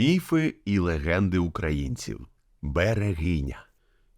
Міфи і легенди українців. Берегиня.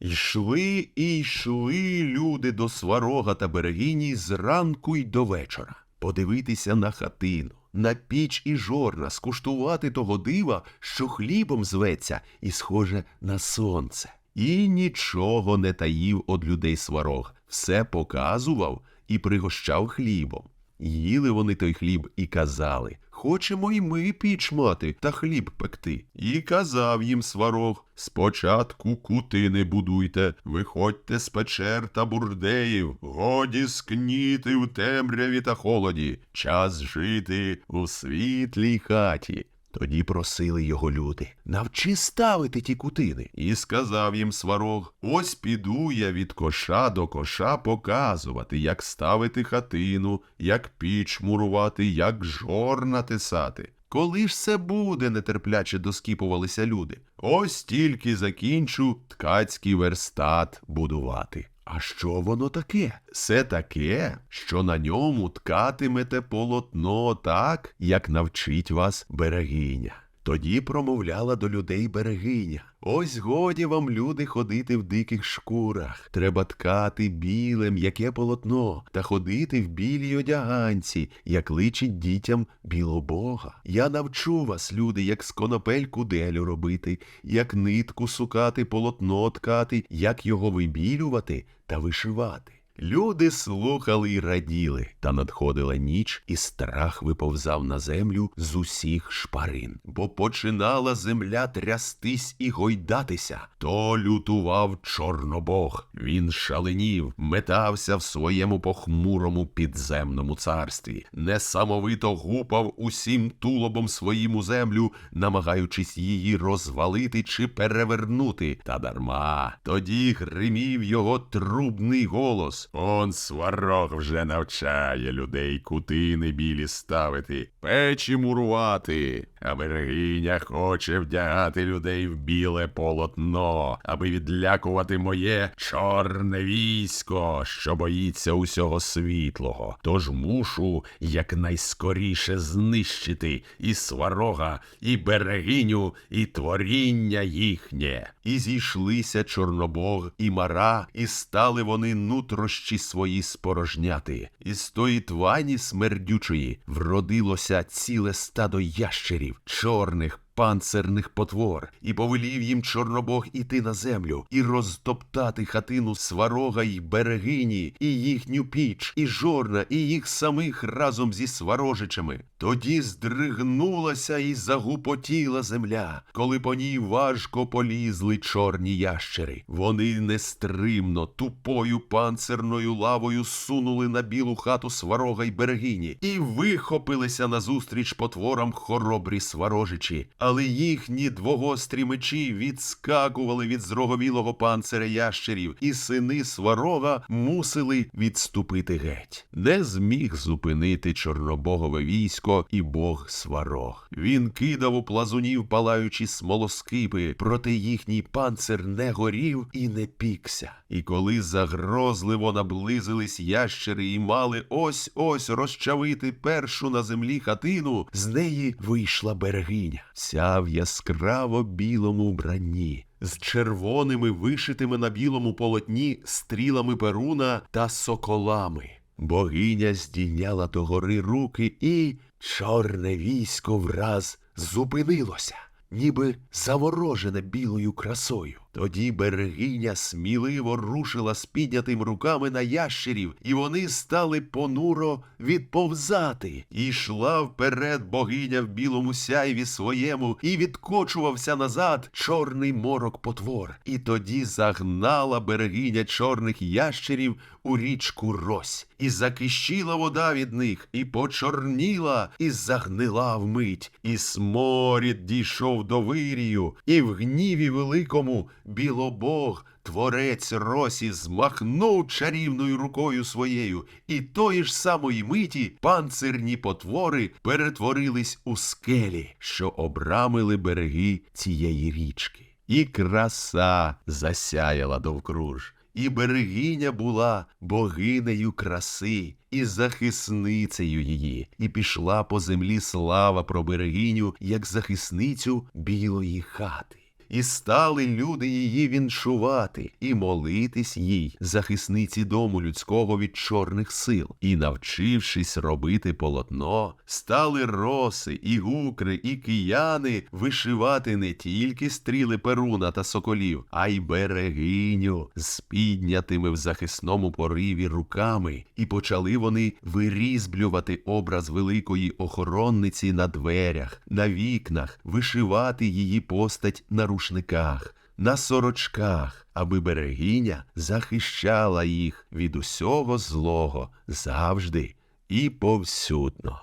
Йшли і йшли люди до сварога та берегині зранку й до вечора. Подивитися на хатину, на піч і жорна, скуштувати того дива, що хлібом зветься і схоже на сонце. І нічого не таїв од людей сварог, все показував і пригощав хлібом. Їли вони той хліб і казали Хочемо й ми піч мати та хліб пекти. І казав їм сварог Спочатку кутини будуйте, виходьте з печер та бурдеїв, годі скніти в темряві та холоді, час жити у світлій хаті. Тоді просили його люди навчи ставити ті кутини. І сказав їм сварог Ось піду я від коша до коша показувати, як ставити хатину, як піч мурувати, як жорна тесати. Коли ж це буде, нетерпляче доскіпувалися люди. Ось тільки закінчу ткацький верстат будувати. А що воно таке? Це таке, що на ньому ткатимете полотно так, як навчить вас берегиня. Тоді промовляла до людей берегиня. Ось годі вам, люди, ходити в диких шкурах. Треба ткати біле, м'яке полотно та ходити в білій одяганці, як личить дітям білобога. Я навчу вас, люди, як з конопель куделю робити, як нитку сукати, полотно ткати, як його вибілювати та вишивати. Люди слухали й раділи, та надходила ніч, і страх виповзав на землю з усіх шпарин, бо починала земля трястись і гойдатися. То лютував Чорнобог. Він шаленів, метався в своєму похмурому підземному царстві, несамовито гупав усім тулобом своїм землю, намагаючись її розвалити чи перевернути. Та дарма тоді гримів його трубний голос. Он сварог вже навчає людей кутини білі ставити, печі мурувати, а берегиня хоче вдягати людей в біле полотно, аби відлякувати моє чорне військо, що боїться усього світлого. Тож мушу якнайскоріше знищити і сварога, і берегиню, і творіння їхнє. І зійшлися Чорнобог і Мара, і стали вони нутрощі свої спорожняти. Із тої твані смердючої вродилося ціле стадо ящерів, чорних. Панцерних потвор, і повелів їм Чорнобог іти на землю, і розтоптати хатину сварога й берегині, і їхню піч, і жорна, і їх самих разом зі сварожичами. Тоді здригнулася і загупотіла земля, коли по ній важко полізли чорні ящери. Вони нестримно, тупою панцерною лавою сунули на білу хату сварога й берегині, і вихопилися назустріч потворам хоробрі сварожичі але їхні двогострі мечі відскакували від зроговілого панциря ящерів, і сини сварога мусили відступити геть. Не зміг зупинити чорнобогове військо і бог сварог. Він кидав у плазунів палаючі смолоскипи, проте їхній панцир не горів і не пікся. І коли загрозливо наблизились ящери і мали ось ось розчавити першу на землі хатину, з неї вийшла берегиня вся в яскраво білому вбранні, з червоними вишитими на білому полотні стрілами перуна та соколами. Богиня здійняла до гори руки, і чорне військо враз зупинилося, ніби заворожене білою красою. Тоді берегиня сміливо рушила з піднятим руками на ящерів, і вони стали понуро відповзати. І йшла вперед богиня в білому сяйві своєму, і відкочувався назад чорний морок потвор. І тоді загнала берегиня чорних ящерів у річку Рось, і закищила вода від них, і почорніла, і загнила вмить, і сморід дійшов до вирію, і в гніві великому. Білобог, творець росі, змахнув чарівною рукою своєю, і тої ж самої миті панцирні потвори перетворились у скелі, що обрамили береги цієї річки. І краса засяяла довкруж. і берегиня була богинею краси і захисницею її, і пішла по землі слава про берегиню, як захисницю білої хати. І стали люди її віншувати і молитись їй, захисниці дому людського від чорних сил, і, навчившись робити полотно, стали роси, і гукри, і кияни вишивати не тільки стріли перуна та соколів, а й берегиню з піднятими в захисному пориві руками, і почали вони вирізблювати образ великої охоронниці на дверях, на вікнах, вишивати її постать на рушниках, на сорочках, аби берегиня захищала їх від усього злого завжди і повсюдно.